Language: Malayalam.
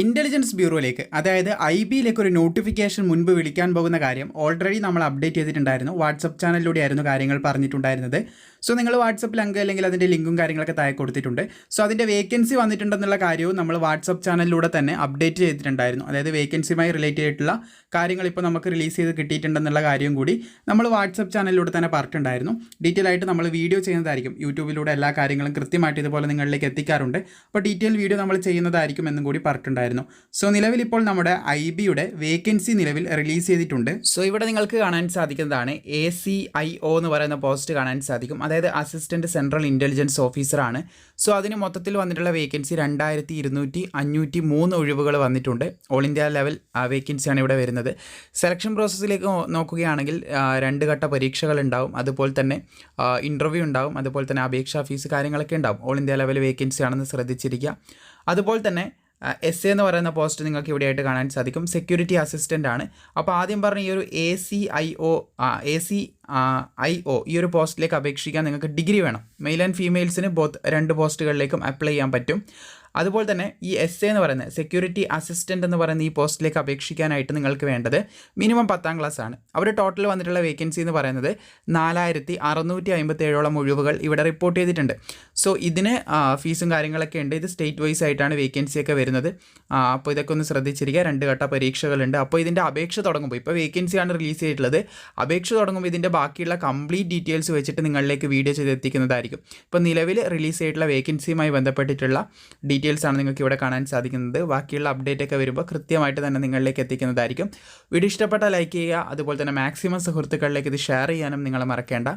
ഇന്റലിജൻസ് ബ്യൂറോയിലേക്ക് അതായത് ഐ ബിയിലേക്ക് ഒരു നോട്ടിഫിക്കേഷൻ മുൻപ് വിളിക്കാൻ പോകുന്ന കാര്യം ഓൾറെഡി നമ്മൾ അപ്ഡേറ്റ് ചെയ്തിട്ടുണ്ടായിരുന്നു. വാട്സപ്പ് ചാനലിലൂടെയായിരുന്നു കാര്യങ്ങൾ പറഞ്ഞിട്ടുണ്ടായിരുന്നത്. സോ നിങ്ങൾ വാട്സപ്പ് ലിങ്ക് അല്ലെങ്കിൽ അതിന്റെ ലിങ്കും കാര്യങ്ങളൊക്കെ താഴെ കൊടുത്തിട്ടുണ്ട്. സോ അതിന്റെ വേക്കൻസി വന്നിട്ടുണ്ടെന്നുള്ള കാര്യവും നമ്മൾ വാട്സപ്പ് ചാനലിലൂടെ തന്നെ അപ്ഡേറ്റ് ചെയ്തിട്ടുണ്ടായിരുന്നു. അതായത് വേക്കൻസിയുമായി റിലേറ്റ് ചെയ്തിട്ടുള്ള കാര്യങ്ങൾ ഇപ്പോൾ നമുക്ക് റിലീസ് ചെയ്ത് കിട്ടിയിട്ടുണ്ടെന്നുള്ള കാര്യവും കൂടി നമ്മൾ വാട്സപ്പ് ചാനലിലൂടെ തന്നെ പറഞ്ഞിട്ടുണ്ടായിരുന്നു. ഡീറ്റെയിൽ ആയിട്ട് നമ്മൾ വീഡിയോ ചെയ്യുന്നതായിരിക്കും. യൂട്യൂബിലൂടെ എല്ലാ കാര്യങ്ങളും കൃത്യമായിട്ട് ഇതുപോലെ നിങ്ങളിലേക്ക് എത്തിക്കാറുണ്ട്. അപ്പോൾ ഡീറ്റെയിൽ വീഡിയോ നമ്മൾ ചെയ്യുന്നതായിരിക്കും എന്നും കൂടി പറഞ്ഞിട്ടുണ്ടായിരുന്നു. സോ നിലവിൽ ഇപ്പോൾ നമ്മുടെ ഐ ബിയുടെ വേക്കൻസി നിലവിൽ റിലീസ് ചെയ്തിട്ടുണ്ട്. സോ ഇവിടെ നിങ്ങൾക്ക് കാണാൻ സാധിക്കുന്നതാണ് എ സി ഐ ഒ എന്ന് പറയുന്ന പോസ്റ്റ് കാണാൻ സാധിക്കും. അതായത് അസിസ്റ്റന്റ് സെൻട്രൽ ഇന്റലിജൻസ് ഓഫീസറാണ് സോ അതിന് മൊത്തത്തിൽ വന്നിട്ടുള്ള വേക്കൻസി രണ്ടായിരത്തി ഇരുന്നൂറ്റി അഞ്ഞൂറ്റി മൂന്ന് ഒഴിവുകൾ വന്നിട്ടുണ്ട്. ഓൾ ഇന്ത്യ ലെവൽ വേക്കൻസിയാണ് ഇവിടെ വരുന്നത്. സെലക്ഷൻ പ്രോസസ്സിലേക്ക് നോക്കുകയാണെങ്കിൽ രണ്ട് ഘട്ട പരീക്ഷകൾ ഉണ്ടാവും. അതുപോലെ തന്നെ ഇന്റർവ്യൂ ഉണ്ടാവും. അതുപോലെ തന്നെ അപേക്ഷാ ഫീസ് കാര്യങ്ങളൊക്കെ ഉണ്ടാവും. ഓൾ ഇന്ത്യ ലെവൽ വേക്കൻസി ആണെന്ന് ശ്രദ്ധിച്ചിരിക്കുക. അതുപോലെ തന്നെ എസ് എന്ന് പറയുന്ന പോസ്റ്റ് നിങ്ങൾക്ക് ഇവിടെയായിട്ട് കാണാൻ സാധിക്കും. സെക്യൂരിറ്റി അസിസ്റ്റന്റ് ആണ്. അപ്പോൾ ആദ്യം പറഞ്ഞ ഈ ഒരു A C I O A C I O ഈ ഒരു പോസ്റ്റിലേക്ക് അപേക്ഷിക്കാൻ നിങ്ങൾക്ക് ഡിഗ്രി വേണം. മെയിൽ ആൻഡ് ഫീമെയിൽസിന് ബോത്ത് രണ്ട് പോസ്റ്റുകളിലേക്കും അപ്ലൈ ചെയ്യാൻ പറ്റും. അതുപോലെ തന്നെ ഈ എസ് എന്ന് പറയുന്നത് സെക്യൂരിറ്റി അസിസ്റ്റന്റ് എന്ന് പറയുന്ന ഈ പോസ്റ്റിലേക്ക് അപേക്ഷിക്കാനായിട്ട് നിങ്ങൾക്ക് വേണ്ടത് മിനിമം പത്താം ക്ലാസ് ആണ്. അവർ ടോട്ടൽ വന്നിട്ടുള്ള വേക്കൻസി എന്ന് പറയുന്നത് നാലായിരത്തി അറുന്നൂറ്റി അമ്പത്തി ഏഴോളം ഒഴിവുകൾ ഇവിടെ റിപ്പോർട്ട് ചെയ്തിട്ടുണ്ട്. സോ ഇതിന് ഫീസും കാര്യങ്ങളൊക്കെ ഉണ്ട്. ഇത് സ്റ്റേറ്റ് വൈസ് ആയിട്ടാണ് വേക്കൻസി ഒക്കെ വരുന്നത്. അപ്പോൾ ഇതൊക്കെ ഒന്ന് ശ്രദ്ധിച്ചിരിക്കുക. രണ്ട് ഘട്ട പരീക്ഷകളുണ്ട്. അപ്പോൾ ഇതിന്റെ അപേക്ഷ തുടങ്ങുമ്പോൾ ഇപ്പോൾ വേക്കൻസിയാണ് റിലീസ് ചെയ്തിട്ടുള്ളത്. അപേക്ഷ തുടങ്ങുമ്പോൾ ഇതിന്റെ ബാക്കിയുള്ള കംപ്ലീറ്റ് ഡീറ്റെയിൽസ് വെച്ചിട്ട് നിങ്ങളിലേക്ക് വീഡിയോ ചെയ്ത് എത്തിക്കുന്നതായിരിക്കും. ഇപ്പോൾ നിലവിൽ റിലീസ് ചെയ്തിട്ടുള്ള വേക്കൻസിയുമായി ബന്ധപ്പെട്ടിട്ടുള്ള ഡീറ്റെയിൽസ് ആണ് നിങ്ങൾക്ക് ഇവിടെ കാണാൻ സാധിക്കുന്നത്. ബാക്കിയുള്ള അപ്ഡേറ്റ് ഒക്കെ വരുമ്പോൾ കൃത്യമായിട്ട് തന്നെ നിങ്ങളിലേക്ക് എത്തിക്കുന്നതായിരിക്കും. വീഡിയോ ഇഷ്ടപ്പെട്ടാൽ ലൈക്ക് ചെയ്യുക അതുപോലെ തന്നെ മാക്സിമം സുഹൃത്തുക്കളിലേക്ക് ഇത് ഷെയർ ചെയ്യാനും നിങ്ങൾ മറക്കേണ്ട.